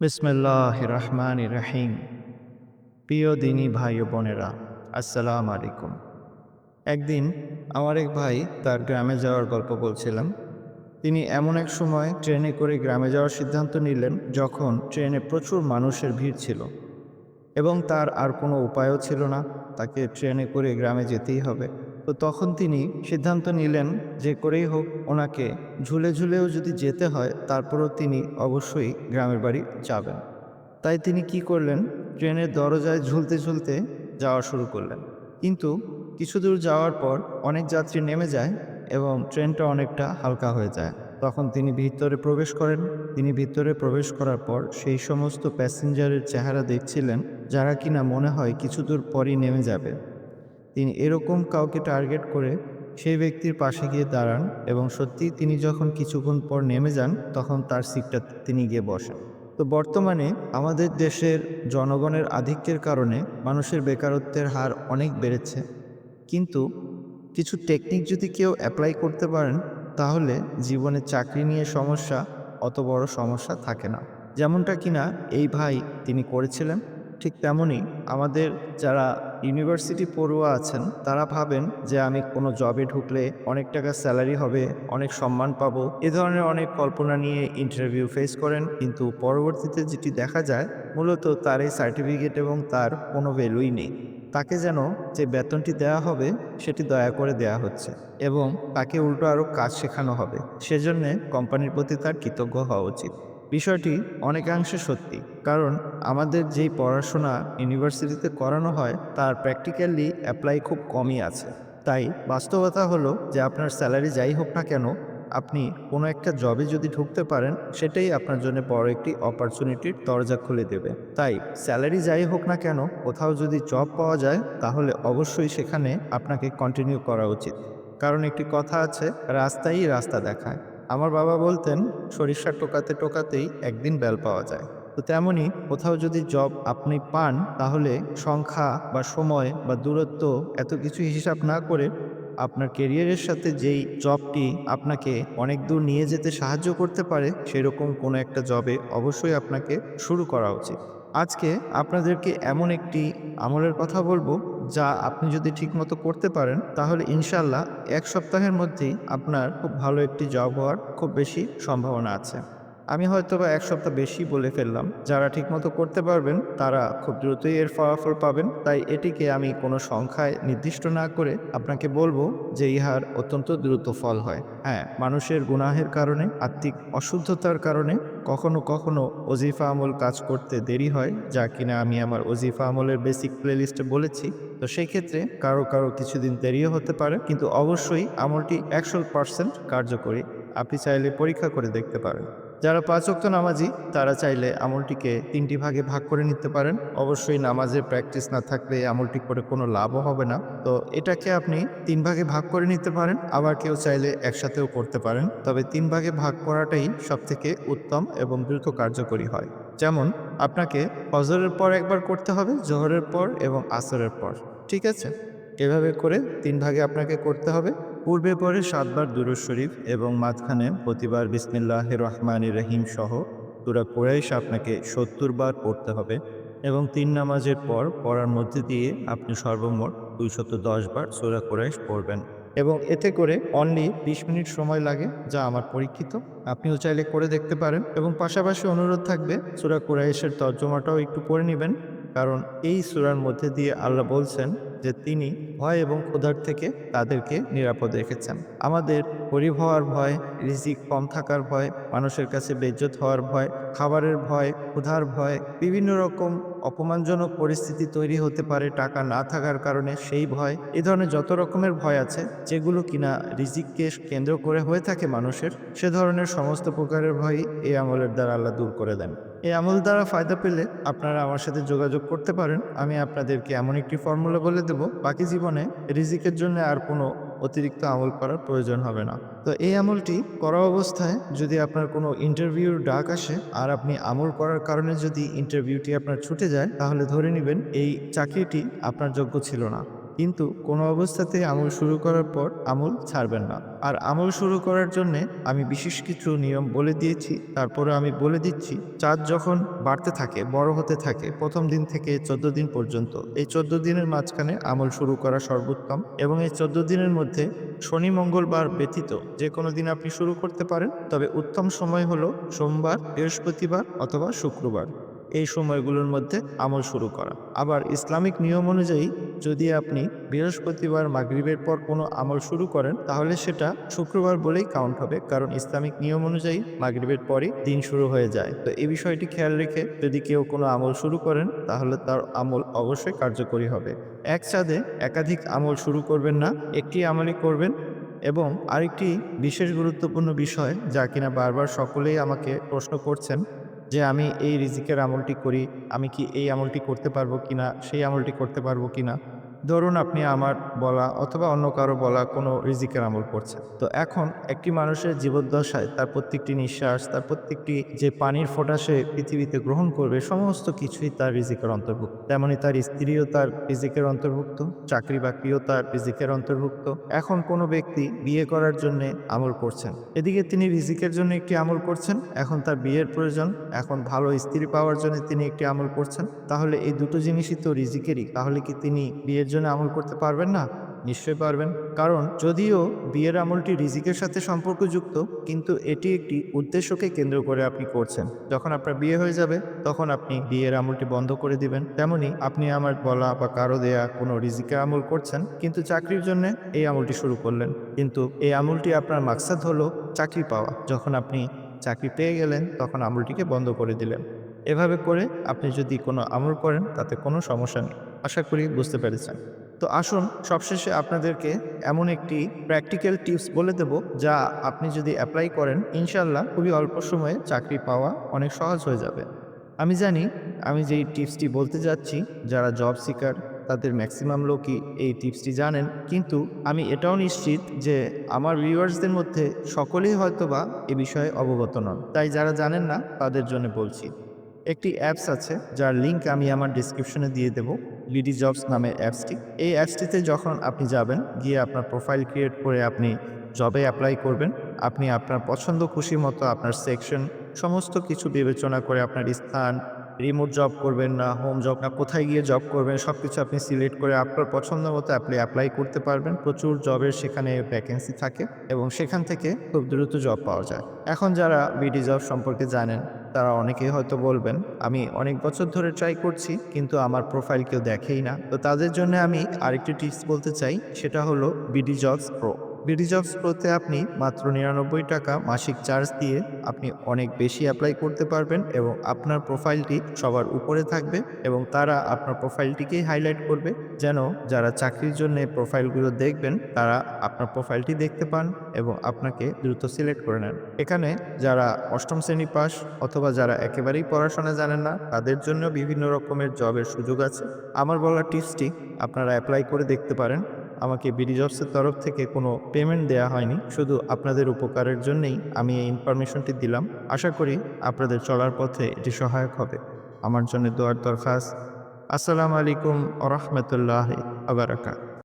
বিসমিল্লাহ রহমান রহিম প্রিয় দিনী ভাই ও বোনেরা, আসসালাম আলাইকুম। একদিন আমার এক ভাই তার গ্রামে যাওয়ার গল্প বলছিলাম। তিনি এমন এক সময় ট্রেনে করে গ্রামে যাওয়ার সিদ্ধান্ত নিলেন, যখন ট্রেনে প্রচুর মানুষের ভিড় ছিল এবং তার আর কোনো উপায়ও ছিল না, তাকে ট্রেনে করে গ্রামে যেতেই হবে। তো তখন তিনি সিদ্ধান্ত নিলেন যে করেই হোক ওনাকে ঝুলে ঝুলেও যদি যেতে হয়, তারপরও তিনি অবশ্যই গ্রামের বাড়ি যাবেন। তাই তিনি কি করলেন? ট্রেনের দরজায় ঝুলতে ঝুলতে যাওয়া শুরু করলেন। কিন্তু কিছু দূর যাওয়ার পর অনেক যাত্রী নেমে যায় এবং ট্রেনটা অনেকটা হালকা হয়ে যায়। তখন তিনি ভিতরে প্রবেশ করেন। তিনি ভিতরে প্রবেশ করার পর সেই সমস্ত প্যাসেঞ্জারের চেহারা দেখছিলেন, যারা কিনা মনে হয় কিছু দূর পরই নেমে যাবে। তিনি এরকম কাউকে টার্গেট করে সেই ব্যক্তির পাশে গিয়ে দাঁড়ান এবং সত্যি তিনি যখন কিছুক্ষণ পর নেমে যান, তখন তার সিটটা তিনি গিয়ে বসেন। তো বর্তমানে আমাদের দেশের জনগণের আধিক্যের কারণে মানুষের বেকারত্বের হার অনেক বেড়েছে। কিন্তু কিছু টেকনিক যদি কেউ অ্যাপ্লাই করতে পারেন, তাহলে জীবনে চাকরি নিয়ে সমস্যা অত বড় সমস্যা থাকে না। যেমনটা কিনা এই ভাই তিনি করেছিলেন, ঠিক তেমনই আমাদের যারা ইউনিভার্সিটি পড়ুয়া আছেন, তারা ভাবেন যে আমি কোনো জবে ঢুকলে অনেক টাকা স্যালারি হবে, অনেক সম্মান পাবো। এ ধরনের অনেক কল্পনা নিয়ে ইন্টারভিউ ফেস করেন, কিন্তু পরবর্তীতে যেটি দেখা যায়, মূলত তার এই সার্টিফিকেট এবং তার কোনো ভ্যালুই নেই। তাকে যেন যে বেতনটি দেওয়া হবে, সেটি দয়া করে দেয়া হচ্ছে এবং তাকে উল্টো আরও কাজ শেখানো হবে। সেজন্যে কোম্পানির প্রতি তার কৃতজ্ঞ হওয়া উচিত। বিষয়টি অনেকাংশে সত্যি, কারণ আমাদের যেই পড়াশোনা ইউনিভার্সিটিতে করানো হয়, তার প্র্যাকটিক্যালি অ্যাপ্লাই খুব কমই আছে। তাই বাস্তবতা হলো যে আপনার স্যালারি যাই হোক না কেন, আপনি কোনো একটা জবে যদি ঢুকতে পারেন, সেটাই আপনার জন্য বড় একটি অপরচুনিটির দরজা খুলে দেবে। তাই স্যালারি যাই হোক না কেন, কোথাও যদি জব পাওয়া যায়, তাহলে অবশ্যই সেখানে আপনাকে কন্টিনিউ করা উচিত। কারণ একটি কথা আছে, রাস্তাই রাস্তা দেখায়। আমার বাবা বলতেন, সরিষা টোকাতে টোকাতেই একদিন বেল পাওয়া যায়। তো তেমনই কোথাও যদি জব আপনি পান, তাহলে সংখ্যা বা সময় বা দূরত্ব এত কিছু হিসাব না করে আপনার কেরিয়ারের সাথে যেই জবটি আপনাকে অনেক দূর নিয়ে যেতে সাহায্য করতে পারে, সেরকম কোনো একটা জবে অবশ্যই আপনাকে শুরু করা উচিত। আজকে আপনাদেরকে এমন একটি আমলের কথা বলব যা আপনি যদি ঠিকমতো করতে পারেন, তাহলে ইনশাল্লাহ এক সপ্তাহের মধ্যেই আপনার খুব ভালো একটি জব হওয়ার খুব বেশি সম্ভাবনা আছে। আমি হয়তো বা এক সপ্তাহ বেশি বলে ফেললাম, যারা ঠিকমতো করতে পারবেন, তারা খুব দ্রুতই এর ফলাফল পাবেন। তাই এটিকে আমি কোনো সংখ্যায় নির্দিষ্ট না করে আপনাকে বলব যে ইহার অত্যন্ত দ্রুত ফল হয়। হ্যাঁ মানুষের গুনাহের কারণে, আত্মিক অশুদ্ধতার কারণে কখনো কখনো অজিফা আমল কাজ করতে দেরি হয়, যা কিনা আমি আমার অজিফা আমলের বেসিক প্লেলিস্টে বলেছি। তো সেই ক্ষেত্রে কারও কারও কিছুদিন দেরিও হতে পারে, কিন্তু অবশ্যই আমলটি একশো পার্সেন্ট কার্যকরী। আপনি চাইলে পরীক্ষা করে দেখতে পারেন। যারা পাঁচ অক্ত নামাজি, তারা চাইলে আমলটিকে তিনটি ভাগে ভাগ করে নিতে পারেন। অবশ্যই নামাজের প্র্যাকটিস না থাকলে আমলটি করে কোনো লাভও হবে না। তো এটাকে আপনি তিন ভাগে ভাগ করে নিতে পারেন, আবার কেউ চাইলে একসাথেও করতে পারেন। তবে তিন ভাগে ভাগ করাটাই সব থেকে উত্তম এবং দ্রুত কার্যকরী হয়। যেমন, আপনাকে ফজরের পর একবার করতে হবে, জোহরের পর এবং আসরের পর। ঠিক আছে? এভাবে করে তিন ভাগে আপনাকে করতে হবে। পূর্বে পরে সাতবার দুরুজ শরীফ এবং মাঝখানে প্রতিবার বিসমিল্লাহ রহমান রহিম সহ সুরা কোরাইশ আপনাকে সত্তর বার পড়তে হবে এবং তিন নামাজের পর পড়ার মধ্যে দিয়ে আপনি সর্বমোট দুইশত দশ বার সুরা কোরাইশ পড়বেন এবং এতে করে অনলি বিশ মিনিট সময় লাগে যা আমার পরীক্ষিত। আপনিও চাইলে করে দেখতে পারেন এবং পাশাপাশি অনুরোধ থাকবে সুরা কোরাইশের তর্জমাটাও একটু পড়ে নেবেন, কারণ এই সুরার মধ্যে দিয়ে আল্লাহ বলছেন যে তিনি ভয় এবং ক্ষুধার থেকে তাদেরকে নিরাপদ রেখেছেন। আমাদের গরিব হওয়ার ভয়, রিজিক কম থাকার ভয়, মানুষের কাছে বেজ্জত হওয়ার ভয়, খাবারের ভয়, ক্ষুধার ভয়, বিভিন্ন রকম অপমানজনক পরিস্থিতি তৈরি হতে পারে টাকা না থাকার কারণে সেই ভয়, এ ধরনের যত রকমের ভয় আছে, যেগুলো কিনা রিজিককে কেন্দ্র করে হয়ে থাকে মানুষের, সে ধরনের সমস্ত প্রকারের ভয়ই এই আমলের দ্বারা আল্লাহ দূর করে দেন। এই আমল দ্বারা ফায়দা পেলে আপনারা আমার সাথে যোগাযোগ করতে পারেন। আমি আপনাদেরকে এমন একটি ফর্মুলা বলে দেব, বাকি জীবনে রিজিকের জন্য আর কোনো অতিরিক্ত আমল করার প্রয়োজন হবে না। তো এই আমলটি করা অবস্থায় যদি আপনার কোনো ইন্টারভিউর ডাক আসে আর আপনি আমল করার কারণে যদি ইন্টারভিউটি আপনার ছুটে যায়, তাহলে ধরে নেবেন এই চাকরিটি আপনার যোগ্য ছিল না। কিন্তু কোনো অবস্থাতে আমল শুরু করার পর আমল ছাড়বেন না। আর আমল শুরু করার জন্য আমি বিশেষ কিছু নিয়ম বলে দিয়েছি তারপরে আমি বলে দিচ্ছি, চাঁদ যখন বাড়তে থাকে, বড় হতে থাকে, প্রথম দিন থেকে চোদ্দ দিন পর্যন্ত, এই চোদ্দ দিনের মাঝখানে আমল শুরু করা সর্বোত্তম এবং এই চোদ্দ দিনের মধ্যে শনি, মঙ্গলবার ব্যতীত যে কোনো দিন আপনি শুরু করতে পারেন, তবে উত্তম সময় হলো সোমবার, বৃহস্পতিবার অথবা শুক্রবার। এই সময়গুলোর মধ্যে আমল শুরু করা। আবার ইসলামিক নিয়ম অনুযায়ী যদি আপনি বৃহস্পতিবার মাগরিবের পর কোনো আমল শুরু করেন, তাহলে সেটা শুক্রবার বলেই কাউন্ট হবে, কারণ ইসলামিক নিয়ম অনুযায়ী মাগরিবের পরই দিন শুরু হয়ে যায়। তো এই বিষয়টি খেয়াল রেখে যদি কেউ কোনো আমল শুরু করেন, তাহলে তার আমল অবশ্যই কার্যকরী হবে। এক চাঁদে একাধিক আমল শুরু করবেন না, একটি আমলই করবেন এবং আরেকটি বিশেষ গুরুত্বপূর্ণ বিষয় যা কিনা বারবার সকলেই আমাকে প্রশ্ন করছেন যে আমি এই রিজিকের আমলটি করি, আমি কি এই আমলটি করতে পারব কিনা, সেই আমলটি করতে পারব কিনা। ধরুন আপনি আমার বলা অথবা অন্য কারও বলা কোনো রিজিকের আমল করছেন। তো এখন একটি মানুষের জীবদ্দশায় তার প্রত্যেকটি নিঃশ্বাস, তার প্রত্যেকটি যে পানির ফোঁটা সে পৃথিবীতে গ্রহণ করবে, সমস্ত কিছুই তার রিজিকের অন্তর্ভুক্ত। তেমনি তার স্ত্রীও তার রিজিকের অন্তর্ভুক্ত চাকরি বাকরিও তার রিজিকের অন্তর্ভুক্ত। এখন কোনো ব্যক্তি বিয়ে করার জন্য আমল করছেন। এদিকে তিনি রিজিকের জন্য একটি আমল করছেন, এখন তার বিয়ের প্রয়োজন, এখন ভালো স্ত্রী পাওয়ার জন্য তিনি একটি আমল করছেন। তাহলে এই দুটো জিনিসই তো রিজিকেরই, তাহলে কি তিনি বিয়ের জন্য আমল করতে পারবেন না? নিশ্চয়ই পারবেন। কারণ যদিও বিয়ের আমলটি রিজিকের সাথে সম্পর্কযুক্ত, কিন্তু এটি একটি উদ্দেশ্যকে কেন্দ্র করে আপনি করছেন। যখন আপনার বিয়ে হয়ে যাবে, তখন আপনি বিয়ের আমলটি বন্ধ করে দিবেন। তেমনি আপনি আমার বলা বা কারও দেয়া কোনো রিজিকের আমল করছেন, কিন্তু চাকরির জন্য এই আমলটি শুরু করলেন। কিন্তু এই আমলটি আপনার মাকসাদ হলো চাকরি পাওয়া। যখন আপনি চাকরি পেয়ে গেলেন, তখন আমলটিকে বন্ধ করে দিলেন। এভাবে করে আপনি যদি কোনো আমল করেন, তাতে কোনো সমস্যা নেই। আশা করি বুঝতে পেরেছেন। তো আসুন, সবশেষে আপনাদেরকে এমন একটি প্র্যাকটিক্যাল টিপস বলে দেব, যা আপনি যদি অ্যাপ্লাই করেন ইনশাল্লাহ খুবই অল্প সময়ে চাকরি পাওয়া অনেক সহজ হয়ে যাবে। আমি জানি, আমি যেই টিপসটি বলতে যাচ্ছি, যারা জব সিকার তাদের ম্যাক্সিমাম লোকই এই টিপসটি জানেন। কিন্তু আমি এটাও নিশ্চিত যে, আমার ভিউয়ার্সদের মধ্যে সকলেই হয়তোবা এ বিষয়ে অবগত নন। তাই যারা জানেন না, তাদের জন্য বলছি। একটি অ্যাপস আছে, যার লিংক আমি আমার ডিসক্রিপশনে দিয়ে দেব লিডি জবস নামের অ্যাপসটি এই অ্যাপসটিতে যখন আপনি যাবেন, গিয়ে আপনার প্রোফাইল ক্রিয়েট করে আপনি জবে অ্যাপ্লাই করবেন। আপনি আপনার পছন্দ খুশি মতো আপনার সেকশন সমস্ত কিছু বিবেচনা করে আপনার স্থান রিমোট জব করবেন না হোম জব না, কোথায় গিয়ে জব করবেন সব কিছু আপনি সিলেক্ট করে আপনার পছন্দ মতো আপনি অ্যাপ্লাই করতে পারবেন। প্রচুর জবের সেখানে ভ্যাকেন্সি থাকে এবং সেখান থেকে খুব দ্রুত জব পাওয়া যায়। এখন যারা বিডি জব সম্পর্কে জানেন, তারা অনেকেই হয়তো বলবেন, আমি অনেক বছর ধরে ট্রাই করছি, কিন্তু আমার প্রোফাইল কেউ দেখেই না। তো তাদের জন্য আমি আরেকটি টিপস বলতে চাই, সেটা হলো BD jobs pro BD jobs প্রোতে আপনি মাত্র নিরানব্বই টাকা মাসিক চার্জ দিয়ে আপনি অনেক বেশি অ্যাপ্লাই করতে পারবেন এবং আপনার প্রোফাইলটি সবার উপরে থাকবে এবং তারা আপনার প্রোফাইলটিকেই হাইলাইট করবে। যেন যারা চাকরির জন্য প্রোফাইলগুলো দেখবেন, তারা আপনার প্রোফাইলটি দেখতে পান এবং আপনাকে দ্রুত সিলেক্ট করে নেন। এখানে যারা অষ্টম শ্রেণি পাস অথবা যারা একেবারেই পড়াশোনা জানেন না, তাদের জন্য বিভিন্ন রকমের জবের সুযোগ আছে। আমার বলা টিপসটি আপনারা অ্যাপ্লাই করে দেখতে পারেন। আমাকে বিডিজবসের তরফ থেকে কোনো পেমেন্ট দেয়া হয়নি। শুধু আপনাদের উপকারের জন্যেই আমি এই ইনফরমেশনটি দিলাম। আশা করি আপনাদের চলার পথে এটি সহায়ক হবে। আমার জন্য দোয়ার দরখাস্ত। আসসালামু আলাইকুম আ রহমতুল্লাহ আবরাকাত